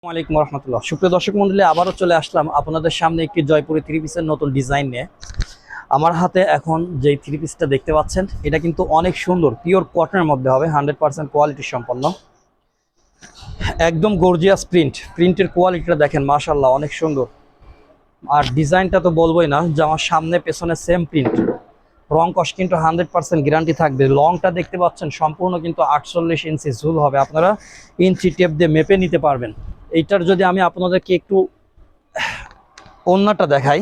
আসসালামু আলাইকুম রহমতুল্লাহ সুপ্রিয় দর্শক মন্ডলী, আবারও চলে আসলাম আপনাদের সামনে একটি জয়পুরি থ্রি পিসের নতুন ডিজাইন নিয়ে। আমার হাতে এখন যেই থ্রি পিসটা দেখতে পাচ্ছেন, এটা কিন্তু অনেক সুন্দর পিওর কটনের মধ্যে হবে হান্ড্রেড পার্সেন্ট কোয়ালিটি সম্পন্ন। একদম গর্জিয়াস প্রিন্ট প্রিন্টের কোয়ালিটিটা দেখেন মাশাল্লাহ অনেক সুন্দর। আর ডিজাইনটা তো বলবোই না, যে আমার সামনে পেছনে সেম প্রিন্ট রং কস কিন্তু হান্ড্রেড পার্সেন্ট গ্যারান্টি থাকবে। লংটা দেখতে পাচ্ছেন, সম্পূর্ণ কিন্তু আটচল্লিশ ইঞ্চি ঝুল হবে, আপনারা ইঞ্চি টেপ দিয়ে মেপে নিতে পারবেন। এইটার যদি আমি আপনাদেরকে একটু অন্যটা দেখাই,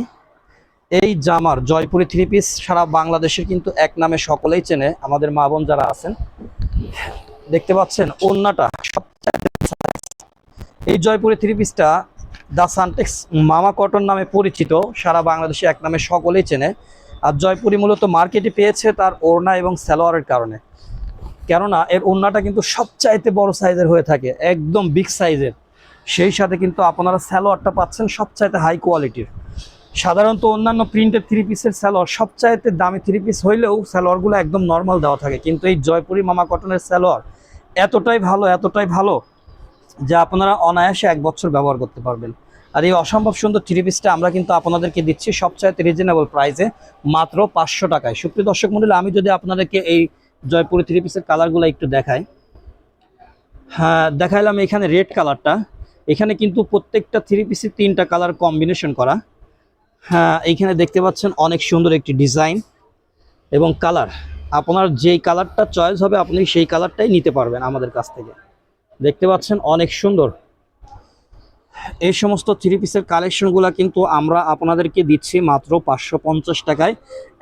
এই জামার জয়পুরি থ্রি পিস সারা বাংলাদেশের কিন্তু এক নামে সকলেই চেনে, আমাদের মা বোন যারা আছেন। দেখতে পাচ্ছেন অন্যটা এই জয়পুরি থ্রি পিসটা দা সানটেক্স মামা কটন নামে পরিচিত, সারা বাংলাদেশে এক নামে সকলেই চেনে। আর জয়পুরি মূলত মার্কেটে পেয়েছে তার ওড়না এবং স্যালোয়ারের কারণে। কেননা এর ওড়নাটা কিন্তু সবচাইতে বড় সাইজের হয়ে থাকে, একদম বিগ সাইজের সেই সাথে কিন্তু আপনারা স্যালোয়ারটা পাচ্ছেন সবচাইতে হাই কোয়ালিটির সাধারণত অন্যান্য প্রিন্টের থ্রি পিসের স্যালোয়ার সবচাইতে দামি থ্রি পিস হইলেও স্যালোয়ারগুলো একদম নর্মাল দেওয়া থাকে। কিন্তু এই জয়পুরি মামা কটনের স্যালোয়ার এতটাই ভালো এতটাই ভালো যে আপনারা অনায়াসে এক বছর ব্যবহার করতে পারবেন। আর এই অসম্ভব সুন্দর থ্রি পিসটা আমরা কিন্তু আপনাদেরকে দিচ্ছি সবচাইতে রিজনেবল প্রাইসে মাত্র পাঁচশো টাকায়। সুপ্রিয় দর্শক মন্ডলী, আমি যদি আপনাদেরকে এই জয়পুরি থ্রি পিসের কালারগুলো একটু দেখাই। হ্যাঁ দেখাইলাম এখানে রেড কালারটা এখানে কিন্তু প্রত্যেকটা থ্রি পিসের তিনটা কালার কম্বিনেশন করা। হ্যাঁ এইখানে দেখতে পাচ্ছেন অনেক সুন্দর একটি ডিজাইন এবং কালার আপনার যেই কালারটা চয়েস হবে, আপনি সেই কালারটাই নিতে পারবেন আমাদের কাছ থেকে। দেখতে পাচ্ছেন অনেক সুন্দর। এই সমস্ত থ্রি পিসের কালেকশনগুলো কিন্তু আমরা আপনাদেরকে দিচ্ছি মাত্র পাঁচশো পঞ্চাশ টাকায়।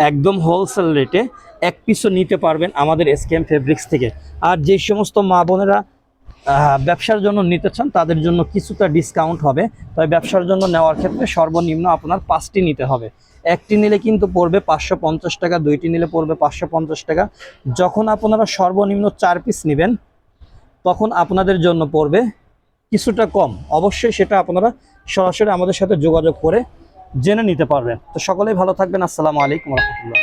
একদম হোলসেল রেটে এক পিসও নিতে পারবেন আমাদের এসকেএম ফেব্রিক্স থেকে। আর যে সমস্ত মা বোনেরা ব্যবসার জন্য নিতে চান, তাদের জন্য কিছুটা ডিসকাউন্ট হবে। তবে ব্যবসার জন্য নেওয়ার ক্ষেত্রে সর্বনিম্ন আপনার পাঁচটি নিতে হবে। একটি নিলে কিন্তু পড়বে পাঁচশো পঞ্চাশ টাকা, দুইটি নিলে পড়বে পাঁচশো পঞ্চাশ টাকা। যখন আপনারা সর্বনিম্ন চার পিস নেবেন, তখন আপনাদের জন্য পড়বে কিছুটা কম। অবশ্যই সেটা আপনারা সরাসরি আমাদের সাথে যোগাযোগ করে জেনে নিতে পারবেন। তো সকলেই ভালো থাকবেন। আসসালামু আলাইকুম রহমতুল্লাহ।